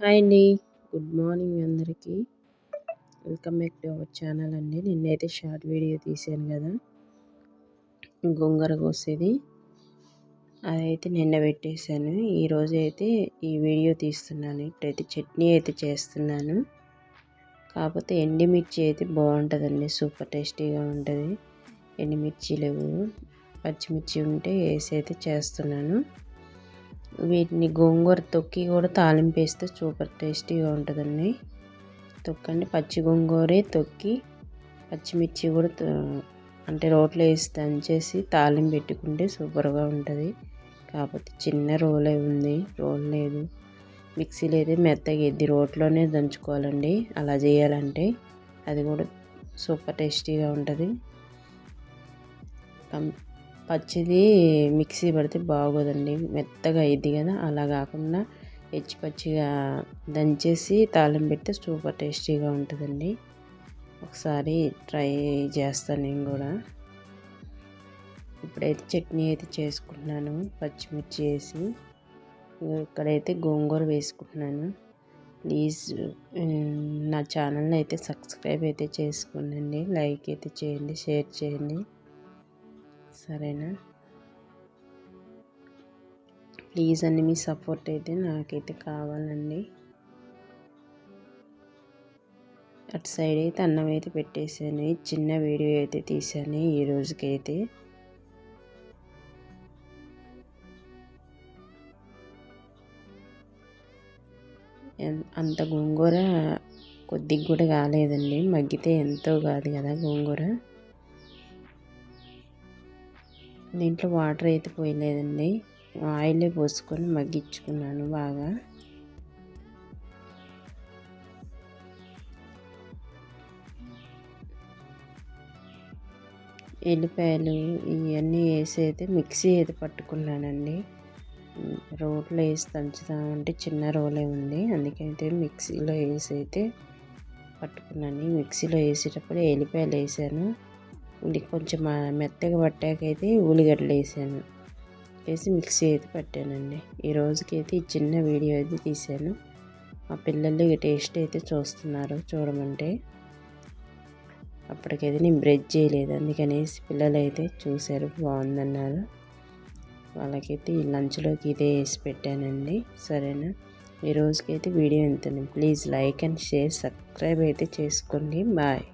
Hi అండి. Good morning అందరికీ. Welcome back to our channel అండి. నిన్నైతే షార్ట్ వీడియో తీసాను కదా. గొంగర కోసేది. అదైతే నిన్న పెట్టేశాను. ఈరోజు అయితే ఈ వీడియో తీస్తున్నాను. ఇప్పుడైతే చట్నీ అయితే చేస్తున్నాను. కాకపోతే ఎండిమిర్చి అయితే బాగుంటుందండి. సూపర్ టేస్టీగా ఉంటుంది. ఎండిమిర్చి లేవు. పచ్చిమిర్చి ఉంటే వేసి అయితే చేస్తున్నాను. వీటిని గోంగూర తొక్కి కూడా తాలింపు వేస్తే సూపర్ టేస్టీగా ఉంటుందండి. తొక్కండి పచ్చి గోంగూరే తొక్కి పచ్చిమిర్చి కూడా అంటే రోట్లో వేసి దంచేసి తాలింపు పెట్టుకుంటే సూపర్గా ఉంటుంది. కాకపోతే చిన్న రోలే ఉంది రోల్ లేదు. మిక్సీలో అయితే మెత్తగా ఎద్ది రోట్లోనే దంచుకోవాలండి. అలా చేయాలంటే అది కూడా సూపర్ టేస్టీగా ఉంటుంది. పచ్చిది మిక్సీ పడితే బాగోదండి. మెత్తగా అయింది కదా అలా కాకుండా పచ్చి పచ్చిగా దంచేసి తాళం పెడితే సూపర్ టేస్టీగా ఉంటుందండి. ఒకసారి ట్రై చేస్తాను నేను కూడా. ఇప్పుడైతే చట్నీ అయితే చేసుకుంటున్నాను పచ్చిమిర్చి వేసి. ఇక్కడైతే గోంగూర వేసుకుంటున్నాను. ప్లీజ్ నా ఛానల్ని అయితే సబ్స్క్రైబ్ అయితే చేసుకోండి లైక్ అయితే చేయండి షేర్ చేయండి. సరేనా? ప్లీజ్ అండి మీ సపోర్ట్ అయితే నాకైతే కావాలండి. అటు సైడ్ అయితే అన్నం అయితే పెట్టేశాను చిన్న వీడియో అయితే తీసాను ఈ రోజుకైతే. అంత గోంగూర కొద్దిగా కూడా కాలేదండి మగ్గితే ఎంతో కాదు కదా గోంగూర. దీంట్లో వాటర్ అయితే పోయలేదండి. ఆయిలే పోసుకొని మగ్గించుకున్నాను బాగా. ఎల్లిపాయలు ఇవన్నీ వేసి అయితే మిక్సీ అయితే పట్టుకున్నానండి. రోట్లో వేసి దంచుదామంటే చిన్న రోలే ఉంది. అందుకైతే మిక్సీలో వేసి అయితే పట్టుకున్నాను. మిక్సీలో వేసేటప్పుడు ఎల్లిపాయలు వేసాను. ఉల్లి కొంచెం మెత్తగా పట్టాకైతే ఉల్లిగడ్డలు వేసాను. వేసి మిక్సీ అయితే పట్టానండి. ఈ రోజుకైతే ఈ చిన్న వీడియో అయితే తీసాను మా పిల్లలు టేస్ట్ అయితే చూస్తున్నారు చూడమంటే. అప్పటికైతే నేను బ్రెడ్ చేయలేదు. అందుకనేసి పిల్లలు అయితే చూశారు బాగుందన్నారు. వాళ్ళకైతే ఈ లంచ్లోకి ఇదే వేసి పెట్టానండి. సరేనా? ఈ రోజుకైతే వీడియో ఎంత please like and share subscribe అయితే చేసుకోండి. బాయ్.